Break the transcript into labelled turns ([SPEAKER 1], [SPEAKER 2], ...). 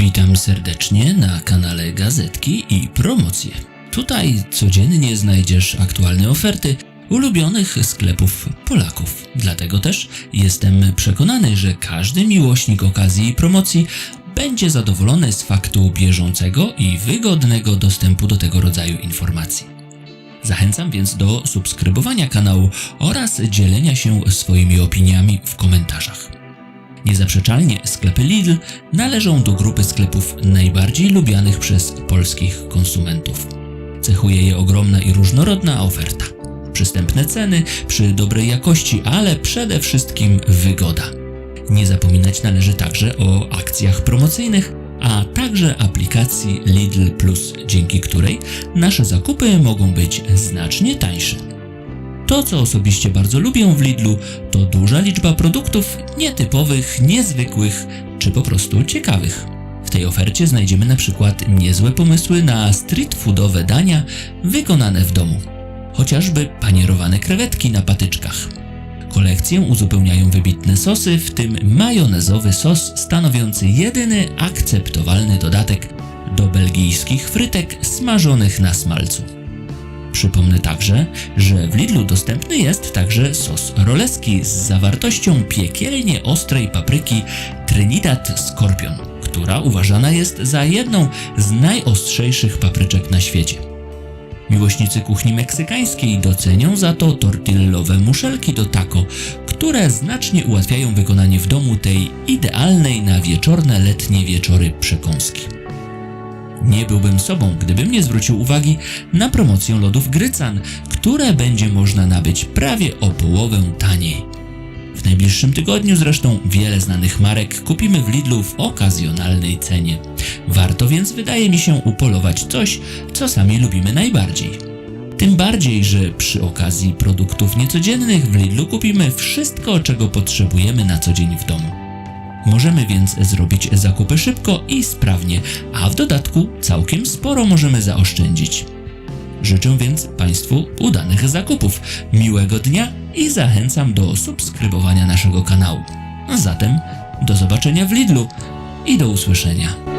[SPEAKER 1] Witam serdecznie na kanale Gazetki i Promocje. Tutaj codziennie znajdziesz aktualne oferty ulubionych sklepów Polaków. Dlatego też jestem przekonany, że każdy miłośnik okazji i promocji będzie zadowolony z faktu bieżącego i wygodnego dostępu do tego rodzaju informacji. Zachęcam więc do subskrybowania kanału oraz dzielenia się swoimi opiniami w komentarzach. Niezaprzeczalnie sklepy Lidl należą do grupy sklepów najbardziej lubianych przez polskich konsumentów. Cechuje je ogromna i różnorodna oferta. Przystępne ceny przy dobrej jakości, ale przede wszystkim wygoda. Nie zapominać należy także o akcjach promocyjnych, a także aplikacji Lidl Plus, dzięki której nasze zakupy mogą być znacznie tańsze. To, co osobiście bardzo lubię w Lidlu, to duża liczba produktów nietypowych, niezwykłych czy po prostu ciekawych. W tej ofercie znajdziemy na przykład niezłe pomysły na street foodowe dania wykonane w domu. Chociażby panierowane krewetki na patyczkach. Kolekcję uzupełniają wybitne sosy, w tym majonezowy sos stanowiący jedyny akceptowalny dodatek do belgijskich frytek smażonych na smalcu. Przypomnę także, że w Lidlu dostępny jest także sos roleski z zawartością piekielnie ostrej papryki Trinidad Scorpion, która uważana jest za jedną z najostrzejszych papryczek na świecie. Miłośnicy kuchni meksykańskiej docenią za to tortillowe muszelki do taco, które znacznie ułatwiają wykonanie w domu tej idealnej na wieczorne letnie wieczory przekąski. Nie byłbym sobą, gdybym nie zwrócił uwagi na promocję lodów Grycan, które będzie można nabyć prawie o połowę taniej. W najbliższym tygodniu zresztą wiele znanych marek kupimy w Lidlu w okazjonalnej cenie. Warto więc, wydaje mi się, upolować coś, co sami lubimy najbardziej. Tym bardziej, że przy okazji produktów niecodziennych w Lidlu kupimy wszystko, czego potrzebujemy na co dzień w domu. Możemy więc zrobić zakupy szybko i sprawnie, a w dodatku całkiem sporo możemy zaoszczędzić. Życzę więc Państwu udanych zakupów, miłego dnia i zachęcam do subskrybowania naszego kanału. Zatem do zobaczenia w Lidlu i do usłyszenia.